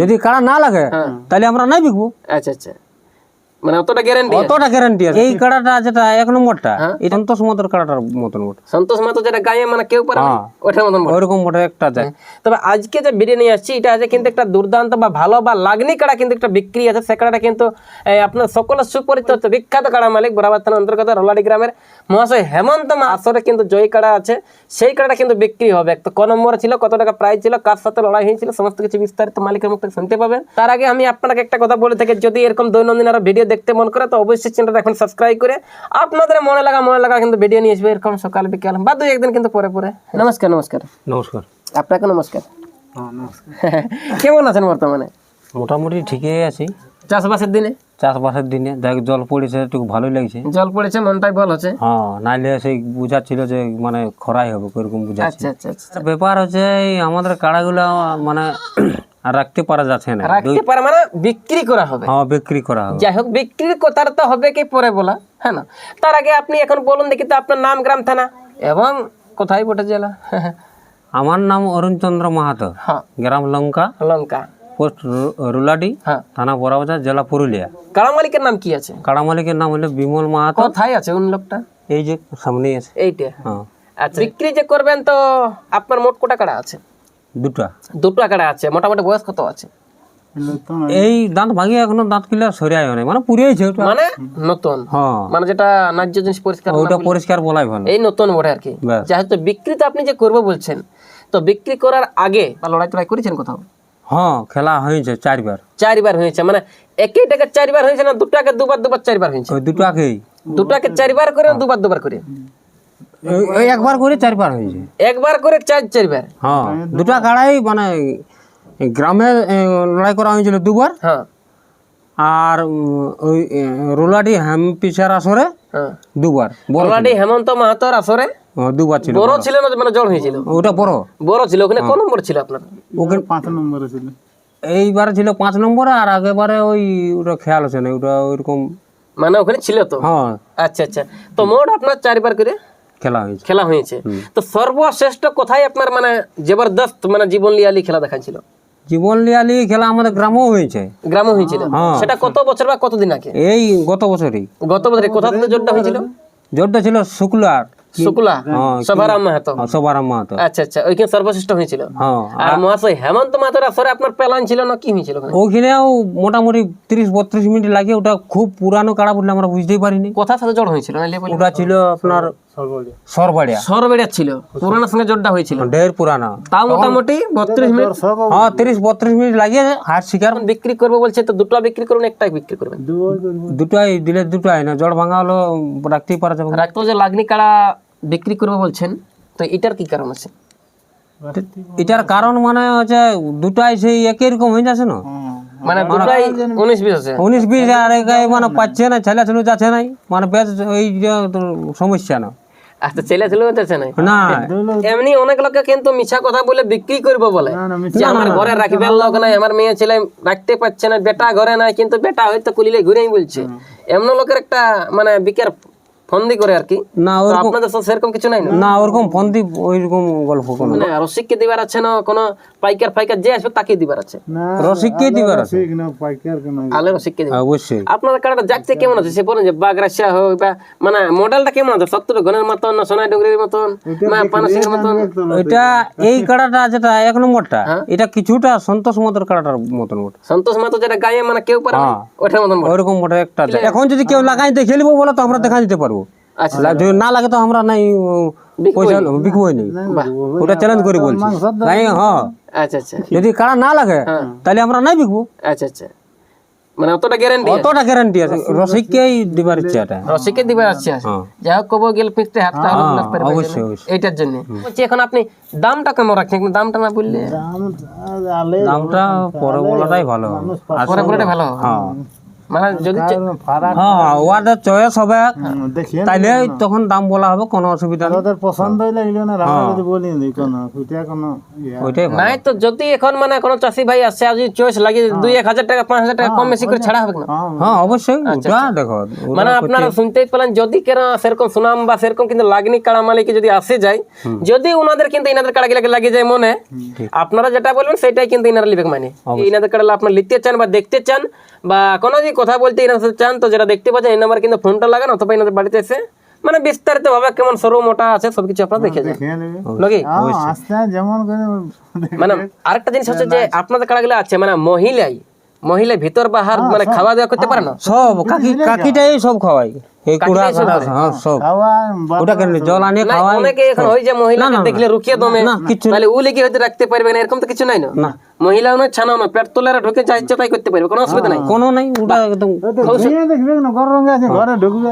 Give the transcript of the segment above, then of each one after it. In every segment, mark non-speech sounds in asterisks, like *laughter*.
যদি কাড়া না লাগে তাহলে আমরা নাই বিকবো। আচ্ছা আচ্ছা। মানে অতটা গ্যারান্টি অতটা গ্যারান্টি আছে। এই কাড়াটা যেটা এক নম্বরটা এই সন্তোষ মতোর কাড়াটার মতন বটে। সন্তোষ মাতো যেটা গায়ে মানে কেউ পারে হ্যাঁ। ওটার মতন বটে। বটে একটা যায়। তবে আজকে যে ভিডিও নিয়ে এটা আছে কিন্তু একটা দুর্দান্ত বা ভালো বা লাগনি কাড়া কিন্তু একটা বিক্রি আছে। সে কাড়াটা কিন্তু আপনার সকলের সুপরিচিত বিখ্যাত কাড়া মালিক বরাবর থানা অন্তর্গত রলাডি গ্রামের মহাশয় হেমন্ত আসরে কিন্তু জয়ী কাড়া আছে। সেই কাড়াটা কিন্তু বিক্রি হবে। তো ক নম্বর ছিল কত টাকা প্রাইস ছিল কার সাথে লড়াই হয়েছিল সমস্ত কিছু বিস্তারিত মালিকের মুখ থেকে শুনতে পাবেন। তার আগে আমি আপনাকে একটা কথা বলে থাকি যদি এরকম দৈনন্দিন আরও ভিডিও দেখতে মন করে তো অবশ্যই চ্যানেলটা এখন সাবস্ক্রাইব করে। আপনাদের মনে লাগা মনে লাগা কিন্তু ভিডিও নিয়ে আসবে এরকম সকাল বিকাল বা দুই একদিন কিন্তু পরে পরে। নমস্কার নমস্কার। নমস্কার। আপনাকে নমস্কার। *laughs* কেমন আছেন বর্তমানে? মোটামুটি ঠিকই আছি। চাষবাসের দিনে? চাষবাসের দিনে দেখ জল পড়েছে একটু ভালোই লাগছে। জল পড়েছে মনটাই বল হচ্ছে হ্যাঁ নাইলে সেই বুঝাচ্ছিল যে মানে খরাই হবে এরকম বুঝাচ্ছে আচ্ছা আচ্ছা আচ্ছা ব্যাপার হচ্ছে আমাদের কাড়াগুলো মানে আর রাখতে পারা যাচ্ছে না। রাখতে পারে মানে বিক্রি করা হবে। হ্যাঁ বিক্রি করা হবে। যাই হোক বিক্রির কথাটা তো হবে কি পরে বলা হ্যাঁ না? তার আগে আপনি এখন বলুন দেখি তো আপনার নাম গ্রাম থানা। এবং কোথায় বটে জেলা? *laughs* আমার নাম অরুণচন্দ্র মাহাতো। হ্যাঁ। গ্রাম লঙ্কা। লঙ্কা। পোস্ট রুলাডি। হ্যাঁ। থানা বড়াবাজার জেলা পুরুলিয়া। কারা মালিকের নাম কি আছে? কাড়া মালিকের নাম হলো বিমল মাহাতো। কোথায় আছে উন লোকটা? এই যে সামনেই আছে। এইটা। হ্যাঁ। আচ্ছা। বিক্রি যে করবেন তো আপনার মোট কোটা কাড়া আছে? দুটা। দুটো কাড়া আছে মোটামুটি বয়স কত আছে? এই দাঁত এখনও দাঁত কিলা সরিয়াই নাই। মানে মানে? নতুন? হ্যাঁ। মানে যেটা ন্যায্য জিনিস পরিষ্কার ওটা পরিষ্কার বলাই ভালো। এই নতুন বটে আর কি। যাই বিক্রি তো আপনি যে করব বলছেন তো বিক্রি করার আগে বা লড়াই টড়াই করেছেন কোথাও? হ্যাঁ খেলা হয়েছে চারবার। চারবার হয়েছে মানে একই টাকা চারবার হয়েছে না দুটাকে দুবার দুবার চারবার হয়েছে? ওই দুটাকেই। দুটাকে চারবার করে দুবার দুবার করে? ওই- একবার করে চারবার হয়েছে একবার করে চার চারবার? হ্যাঁ। দুটা। কাড়াই মানে গ্রামে লড়াই করা হয়েছিল দুবার। হ্যাঁ। আর ওই রোলাডি হ্যাম্পিসার আসরে হ্যাঁ। দুবার অলরেডি হেমন্ত মাহাতোর আসরে দুবার ছিল। বড় ছিল না মানে জল হয়েছিল? ওটা বড়। বড় ছিল ওখানে? কোন নম্বর ছিল আপনার? ওখানে পাঁচ নম্বরে ছিল। এইবারে ছিল পাঁচ নম্বরে আর আগেবারে ওই ওটা খেয়াল আছে না ওটা ওইরকম মানে ওখানে ছিল তো? হ্যাঁ। আচ্ছা আচ্ছা। তো মোট আপনার চারবার করে? খেলা হয়েছে। খেলা হয়েছে। তো সর্বশ্রেষ্ঠ কোথায় আপনার মানে জবরদস্ত মানে জীবন লিয়ালি খেলা দেখাচ্ছিল? জীবন লিয়ালি খেলা আমাদের গ্রামেও হয়েছে। গ্রামে হয়েছিল? হ্যাঁ। সেটা কত বছর বা কতদিন আগে? এই গত বছরই। গত বছরে কোথা থেকে জোরটা হয়েছিল? জোরটা ছিল শুক্লার। শুক্লা হ্যাঁ সভারাম মাহাতো। সবার মাহাতো। আচ্ছা আচ্ছা ওইখানে সর্বশ্রেষ্ঠ হয়েছিল? হ্যাঁ আর মহাশয় হেমন্ত মাহাতোর আসরে আপনার প্যালান ছিল না কি হয়েছিল ওখানে? ওখানেও মোটামুটি তিরিশ বত্রিশ মিনিট লাগে। ওটা খুব পুরানো কাড়া বললে আমরা বুঝতেই পারিনি। কোথার সাথে জড় হয়েছিল? নাহলে ওটা ছিল আপনার সরবাড়িয়া সরবেড়িয়া ছিল। পুরানোর সঙ্গে জোরটা হয়েছিল। ঢের পুরানা। তাও মোটামুটি বত্রিশ মিনিট। হ্যাঁ তিরিশ বত্রিশ মিনিট লাগে হাট শিকার। বিক্রি করব বলছে তো দুটো বিক্রি করবেন একটাই বিক্রি করবেন। দুটাই দিলে দুটাই না জল ভাঙা হলো রাখতেই পারা যাবে। না। যে লাগনি কাড়া বিক্রি করব বলছেন তো এটার কি কারণ আছে? এটার কারণ মানে হচ্ছে দুটাই সেই একই রকম হয়ে যাচ্ছে না? মানে দুটাই আছে। উনিশ বিশ আর মানে পাচ্ছে না ছেলে ছেলে যাচ্ছে নাই মানে বেশ ওই সমস্যা না। আচ্ছা ছেলে ছিল যাচ্ছে না না। এমনি অনেক লোকে কিন্তু মিছা কথা বলে বিক্রি করব বলে। যে আমার ঘরে রাখবার লোক নাই আমার মেয়ে ছেলে রাখতে পারছে না বেটা ঘরে নাই কিন্তু বেটা হয়তো কুলিলে ঘুরেই বলছে। এমন লোকের একটা মানে বিকের ফন্দি করে আর কি। না আপনাদের সাথে সেরকম কিছু নাই না? না ওরকম ফন্দি ওইরকম গল্প কোনো মানে রসিককে দিবার আছে না কোনো পাইকার ফাইকার যে আসবে তাকে দিবার আছে? রসিককে দিবার আছে? আলে রসিককে দিবার অবশ্যই। আপনাদের কারণটা যাচ্ছে কেমন আছে? সে বলেন যে বাগরাসিয়া হোক বা মানে মডেলটা কেমন আছে? সত্তর ঘনের মতন না সোনাই ডুগরির মতন না পানাসির মতন? এটা এই কাড়াটা যেটা এক নম্বরটা এটা কিছুটা সন্তোষ মতোর কাড়াটার মতন বটে। সন্তোষ মাতো যেটা গায়ে মানে কেউ পারে না, ওটার মতন বলে। ওইরকম বটে একটা এখন যদি কেউ লাগাইতে খেলব বলে তো আমরা দেখা দিতে পারব। আচ্ছা লা- যদি না লাগে তো আমরা নাই পয়সা বিকবই নেই। ওটা চ্যালেঞ্জ করে বলছি। নাই হ্যাঁ আচ্ছা আচ্ছা। যদি কাড়া না লাগে তাহলে আমরা নাই বিকবো। আচ্ছা আচ্ছা। মানে অতটা গ্যারান্টি অতটা গ্যারান্টি আছে। রসিককেই দিবার ইচ্ছা এটা। রসিকে দিবে আছে। হ্যাঁ। যাই হোক কবো গেল পিঠতে হাতটা হলো পারবে অবশ্যই এইটার জন্য। বলছি এখন আপনি দামটা কেমন রাখছেন? কিন্তু দামটা না বললে দামটা পরে বলাটাই ভালো। পরে পরে ভালো। হ্যাঁ। মানে যদি হ্যাঁ ওদের চয়েস হবে। তাইলে তখন দাম বলা হবে কোনো অসুবিধা নেই। ওদের পছন্দ হইলে এগুলো না আমরা যদি বলি নি কোনো ওইটা কোনো ওইটাই নাই তো যদি এখন মানে কোনো চাষি ভাই আসছে যদি চয়েস দুই এক হাজার টাকা পাঁচ হাজার টাকা কম বেশি করে ছাড়া হবে না হ্যাঁ হ্যাঁ অবশ্যই ওটা দেখো মানে আপনারা শুনতেই পেলেন যদি কেন সেরকম সুনাম বা সেরকম কিন্তু লাগনি কাড়া মালিকে যদি আসে যায় যদি ওনাদের কিন্তু ইনাদের কাড়া গিলাকে লাগে যায় মনে আপনারা যেটা বলবেন সেটাই কিন্তু ইনারা লিবে মানে। ইনাদের কাড়া আপনারা লিখতে চান বা দেখতে চান বা কোনো যদি কথা বলতে এনার সাথে চান তো যেটা দেখতে পাচ্ছেন এই নাম্বার কিন্তু ফোনটা লাগান অথবা এনাদের বাড়িতে এসে মানে বিস্তারিত ভাবে কেমন সরু মোটা আছে সবকিছু আপনারা দেখে যান। নাকি যেমন মানে আরেকটা জিনিস হচ্ছে যে আপনাদের কাড়াগুলো আছে মানে মহিলাই মহিলা ভিতর বাহার মানে খাওয়া দাওয়া করতে পারে না? সব। কাকি কাকিটাই সব খাওয়াই এই কুড়া কাটা হ্যাঁ সব। ওটা কেন জল আনিয়ে খাওয়াই অনেকে এখন ওই যে মহিলাকে দেখলে রুকিয়ে দমে। না, তাহলে উলে কি হয়তো রাখতে পারবে না এরকম তো কিছু নাই না? না। ছানাও না পেট তোলারা ঢুকে যা ইচ্ছা তাই করতে পারবে কোনো অসুবিধা নাই। কোনো নাই ওটা একদম দেখবে না ঘর রঙে আছে ঘরে ঢুকবে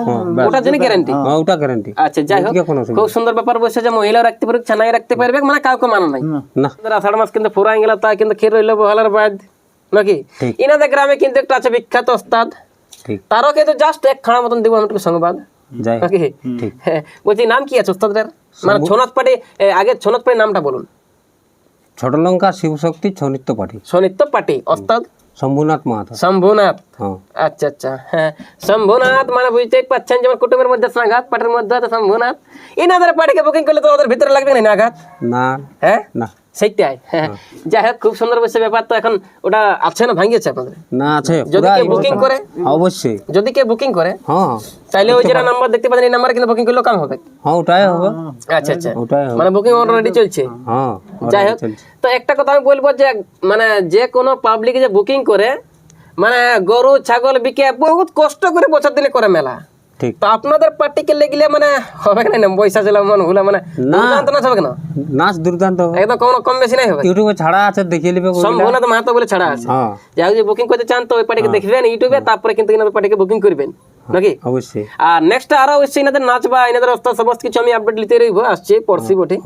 জন্য গ্যারান্টি হ্যাঁ, ওটা গ্যারান্টি আচ্ছা যাই হোক খুব সুন্দর ব্যাপার বসে যে মহিলাও রাখতে পারবে ছানাই রাখতে পারবে মানে কাউকে মানা নাই। না। আষাঢ় মাস কিন্তু ফুরাই গেল তা কিন্তু খেয়ে রইল বহালার বাদ। নাকি। ইনাদের গ্রামে কিন্তু একটা আছে বিখ্যাত ওস্তাদ। তারও কিন্তু জাস্ট এক খাড়া মতন দিব আমি একটু সংবাদ। নাকি? হ্যাঁ, বলছি নাম কি আছে ওস্তাদের? মানে ছনাথ পাটি আগে ছনাথ পাটি নামটা বলুন। ছোট লঙ্কা শিবশক্তি ছনিত্য পাঠি সনিত্য পাটি ওস্তাদ? শম্ভুনাথ মাহাতো। শম্ভুনাথ। হ্যাঁ। আচ্ছা আচ্ছা হ্যাঁ। শম্ভুনাথ মানে বুঝতেই পাচ্ছেন যেমন কুটুমের মধ্যে সাঘাত পাটের মধ্যে আছে শম্ভুনাথ। ইনাদের পাটিকে বুকিং করলে তো ওদের ভিতরে লাগবে না আঘাত? না। হ্যাঁ? না। সেইটাই। হ্যাঁ। যাই হোক খুব সুন্দর বসে ব্যাপার। তো এখন ওটা আছে না ভাঙিয়েছে আপনাদের? না আছে। যদি কেউ বুকিং করে? অবশ্যই। যদি কেউ বুকিং করে? হ্যাঁ। তাইলে ওই যেটা নাম্বার দেখতে পাচ্ছেন এই নাম্বারে কিন্তু বুকিং করলেও কাম হবে। হ্যাঁ ওটাই হবে। আচ্ছা আচ্ছা। ওটাই হবে। মানে বুকিং অলরেডি চলছে। হ্যাঁ যাই হোক তো একটা কথা আমি বলব যে মানে যে কোনো পাবলিক যে বুকিং করে মানে গরু ছাগল বিকে বহুত কষ্ট করে বছর দিনে করে মেলা। ঠিক। তো আপনাদের পার্টিকে লেগিলে মানে হবে না? না পয়সা চলে মন হলো মানে দুর্দান্ত নাচ হবে না? নাচ দুর্দান্ত হবে। একদম কোনো কম বেশি নাই হবে? ইউটিউবে ছাড়া আছে দেখিয়ে নেবে ওগুলা। তো মাহাতো বলে ছাড়া আছে। হ্যাঁ। যাই হোক, বুকিং করতে চান তো ওই পার্টিকে দেখবেন ইউটিউবে তারপরে কিন্তু কিনা পার্টিকে বুকিং করবেন। হ্যাঁ, নাকি? অবশ্যই। আর নেক্সট আর অবশ্যই এনাদের নাচ বা এনাদের অস্তা সমস্ত কিছু আমি আপডেট নিতে রইব আসছি পড়ছি হ্যাঁ, বটে।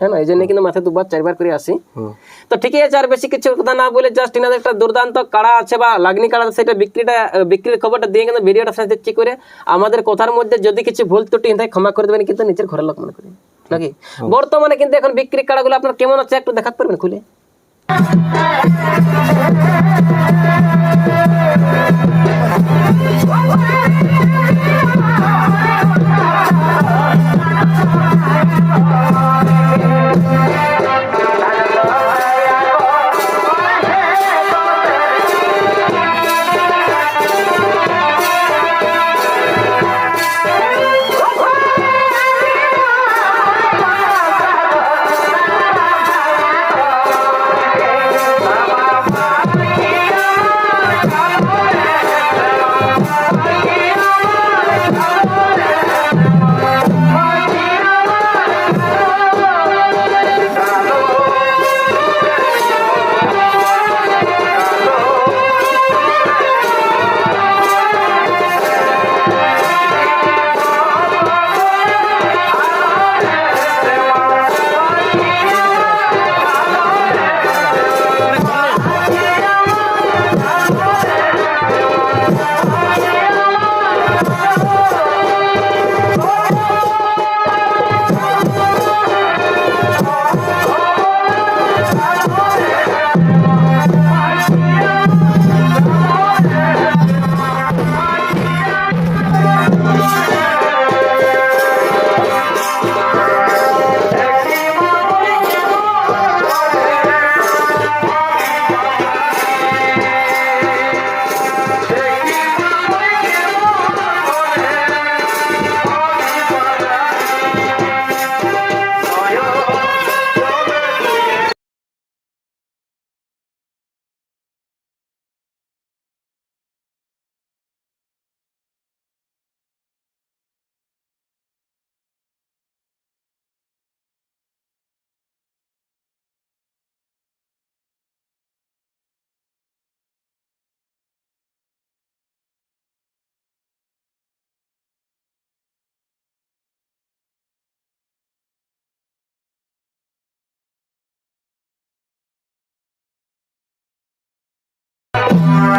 হ্যাঁ এই জন্য কিন্তু মাথায় দুবার চারবার করে আসি। হ্যাঁ। তো ঠিকই আছে আর বেশি কিছু কথা না বলে জাস্ট এনাদের একটা দুর্দান্ত কাড়া আছে বা লাগনি কাড়া সেটা বিক্রিটা বিক্রির খবরটা দিয়ে কিন্তু ভিডিওটা সাথে চেক করে আমাদের কথার মধ্যে যদি কিছু ভুল ত্রুটি হয় ক্ষমা করে দেবেন কিন্তু নিজের ঘরের লোক মনে করি নাকি? বর্তমানে কিন্তু এখন বিক্রি কাড়াগুলো আপনার কেমন আছে একটু দেখাতে পারবেন খুলে? Oh, Thank you.